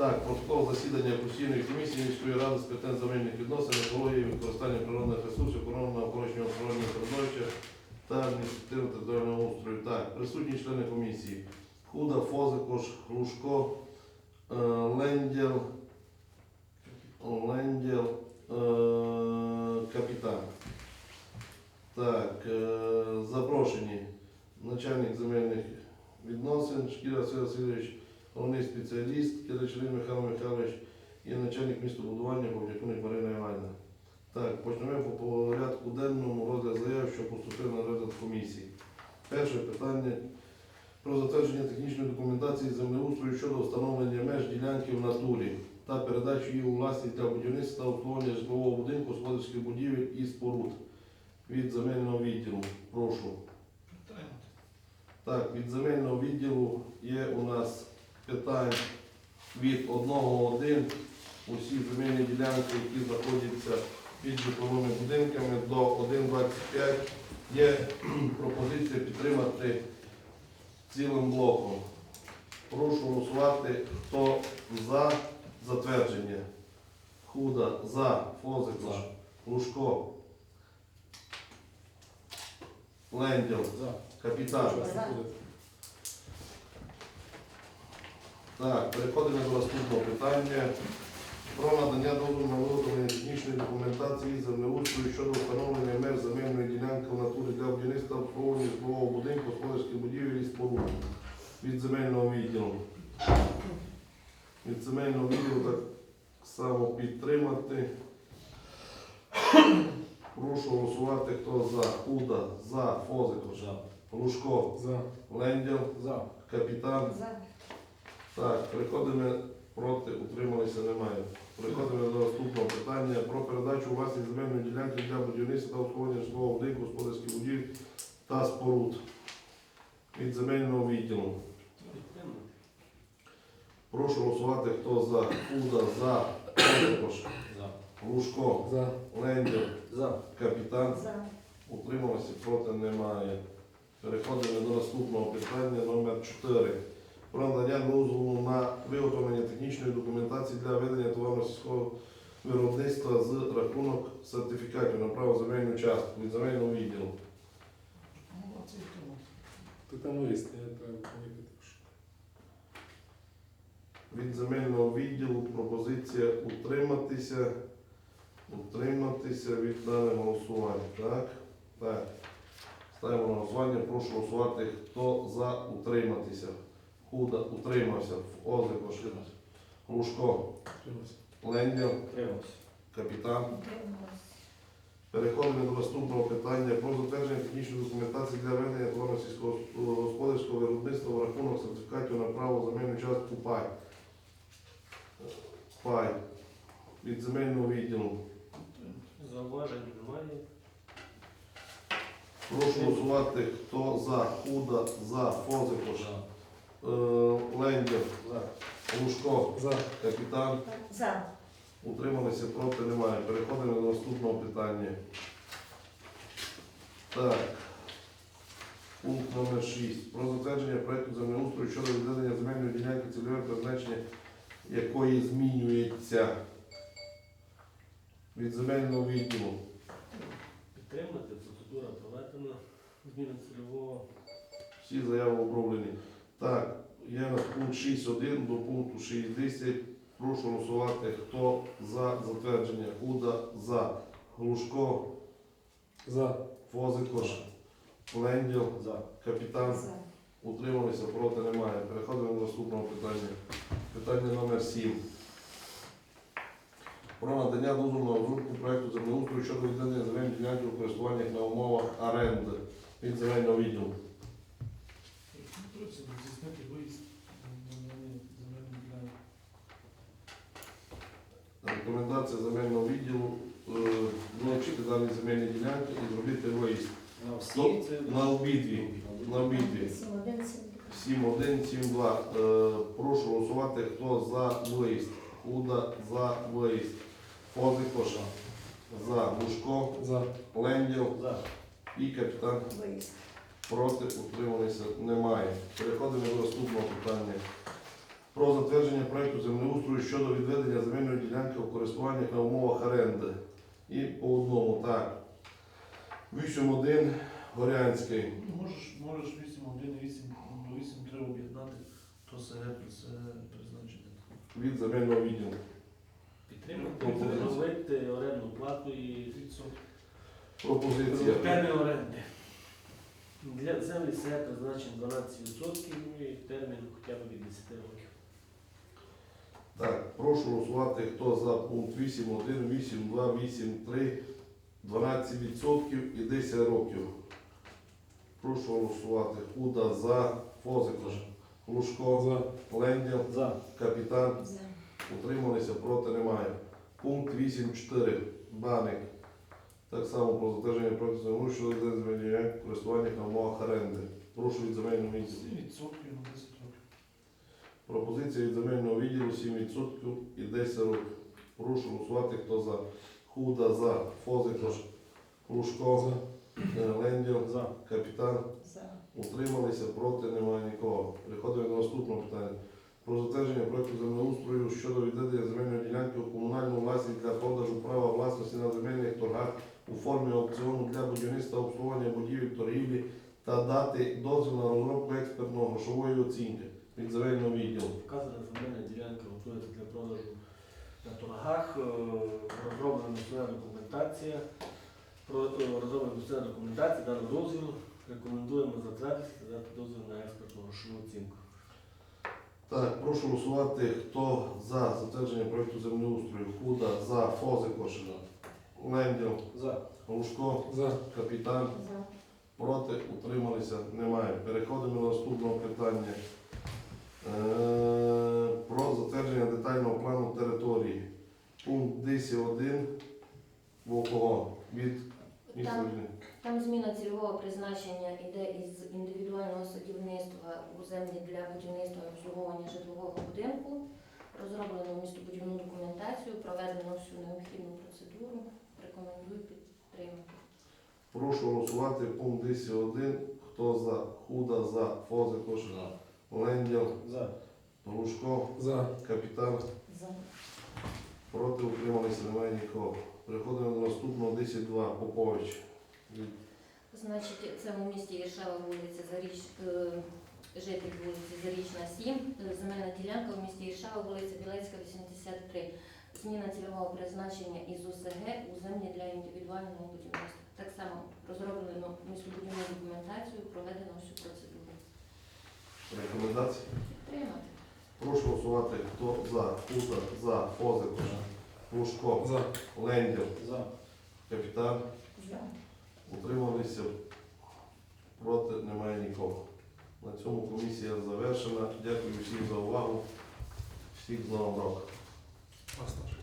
Так, протокол засідання постійної комісії міської ради з питань земельних відносин, екології, використання природних ресурсів, охорони навколишнього природного середовища та адміністративного територіального устрою. Так, присутні члени комісії. Худа, Фозикош, Глушко, е, Лендєл, Лендєл, е, капітан. Так, е, запрошені начальник земельних відносин Шкіра Василь Васильович, головний спеціаліст Киричелин Михайло Михайлович і начальник містобудування Бовдякуник Марина Іванівна. Так, почнемо по порядку денному розгляд заяв, що поступив на розгляд комісії. Перше питання про затвердження технічної документації землеустрою щодо встановлення меж ділянки в натурі та передачу її у власність для будівництва та обслуговування житлового будинку, господарських будівель і споруд від земельного відділу. Прошу. Так, від земельного відділу є у нас питань від 1.1. Усі земельні ділянки, які знаходяться під житловими будинками до 1.25. Є пропозиція підтримати цілим блоком. Прошу голосувати, хто за затвердження. Худа за, Фозикош, Лужко, Ленділ, Капітан. Так, переходимо до наступного питання. Про надання дозволу на виготовлення технічної документації землеустрою щодо встановлення меж земельної ділянки в натурі для будівництва обслуговування житлового будинку, господарських будівель і споруд від земельного відділу. Від земельного відділу так само підтримати. Прошу голосувати, хто за Худа, за Фозикош, Лужко, За. Ленділ, За. Капітан. За. Так, переходимо проти, утрималися немає. Переходимо до наступного питання про передачу у власність земельної ділянки для будівництва та обслуговування житлового будинку, господарських будівель та споруд від земельного відділу. Прошу голосувати, хто за Фуда, за Лужко, За. Ленділ, За. Капітан. За. Утрималося проти немає. Переходимо до наступного питання номер 4 Про надання дозволу на виготовлення технічної документації для ведення товарно-сільського виробництва з рахунок сертифікатів на право земельну частку від земельного відділу. Там я пишу. Від земельного відділу пропозиція утриматися. Утриматися від дане голосування. Так? Так. Ставимо на голосування. Прошу голосувати. Хто за утриматися? Худа утримався. Озико Лужко. Примусь. Ленділ. Капітан. Переходимо до наступного питання про затвердження технічної документації для ведення товарно-сільського господарського виробництва в рахунок сертифікатів на право земельну частку ПАЙ. ПАЙ від земельного відділу. Зауважень немає. Прошу голосувати, хто за Худа, за Фозикош, е, Лендер, Лужко, За. Капітан. За. Утрималися проти немає. Переходимо до наступного питання. Так. Пункт номер 6. Про затвердження проекту землеустрою щодо відведення земельної ділянки цільове призначення якої змінюється від земельного відділу. Підтримати, процедура проведена, зміна цільового. Всі заяви оброблені. Так, є пункт 6.1 до пункту 6.10. Прошу голосувати, хто за затвердження. Худа за. Глушко, За. Фозикош, Ленділ, За. Капітан. За. Утрималися, проти немає. Переходимо до наступного питання. Питання номер 7. Про надання дозволу на розробку проекту землеустрою щодо відведення земельних ділянки у користуваннях на умовах оренди від земельного відділу. Рекомендація земельного відділу е, вилучити дані земельні ділянки і зробити виїзд. На всі це На обидві. На обидві. Сім один, сім два. 7-1, 7-2. Е, Прошу голосувати, хто за виїзд. Худа за виїзд. Фозикош за. Лужко, За. Ленділ За. і капітан Виїзд. Проти. Утрималися немає. Переходимо до наступного питання. про затвердження проекту землеустрою щодо відведення земельної ділянки у користування на умовах оренди. І по одному, так. 8.1 Горянський. Ну, Можеш, можеш 8, 1, 8, до 8 треба об'єднати, то це призначення. від земельного відділу. Підтримати, Пропозиція. встановити орендну плату і 30. Пропозиція. термін оренди. Для землі СЕ призначено 12% ну і термін хоча б від 10 років. Так, прошу голосувати, хто за пункт 8.1, 8.2, 8.3, 12% і 10 років. Прошу голосувати. Худа за, Фозикош, Лужко, За. Ленділ, За. Капітан. За. Утрималися, проти немає. Пункт 8.4. Баник. Так само про затвердження землі щодо земельної користування на умовах оренди. Прошу від земельного 7% на 10 років. Пропозиція від земельного відділу 7% і 10 років. Прошу голосувати, хто за. Худа за, Фозикош, Лужко, За. Ленділ, За. Капітан. За. Утрималися, проти немає нікого. Переходимо до наступного питання. Про затвердження проекту землеустрою щодо відведення земельної ділянки у комунальну власність для продажу права власності на земельних торгах у формі аукціону для будівництва обслуговування будівель торгівлі та дати дозвіл на розробку експертно-грошової оцінки від земельного відділу. Вказана земельна ділянка готується для продажу на торгах. Е, Розроблена національна документація. Е, розроблена національна документація, дано дозвіл. Рекомендуємо затвердити дати дозвіл на експертну грошову оцінку. Так, прошу голосувати, хто за затвердження проекту землеустрою. Худа за Фозикош, Ленділ, За. Лужко, За. Капітан. За. Проти утрималися немає. Переходимо до наступного питання. Е, Про затвердження детального плану території. Пункт 10.1 Волкого від міста Там. Там зміна цільового призначення йде із індивідуального садівництва у землі для будівництва і обслуговування житлового будинку. Розроблено містобудівну документацію, проведено всю необхідну процедуру. Рекомендую підтримати. Прошу голосувати пункт 10.1. Хто за? Худа за Фозикош, Ленділ, За. Лужко, За. Капітан. За. Проти утрималися немає нікого. Переходимо до наступного 10.2 Попович. Значить, це у місті Іршава вулиця Заріч, е, житель вулиці Зарічна 7, е, земельна ділянка у місті Іршава, вулиця Білецька, 83. Зміна цільового призначення із ОСГ у землі для індивідуального будівництва. Так само розроблено містобудівну документацію, проведено всю процедуру. Рекомендації. Підтримати. Прошу голосувати, хто за, Худа, за, Фозикош, Лужко, За. Ленділ, За. Капітан. За. Утрималися. Проти немає нікого. На цьому комісія завершена. Дякую всім за увагу. Всіх з Новим роком.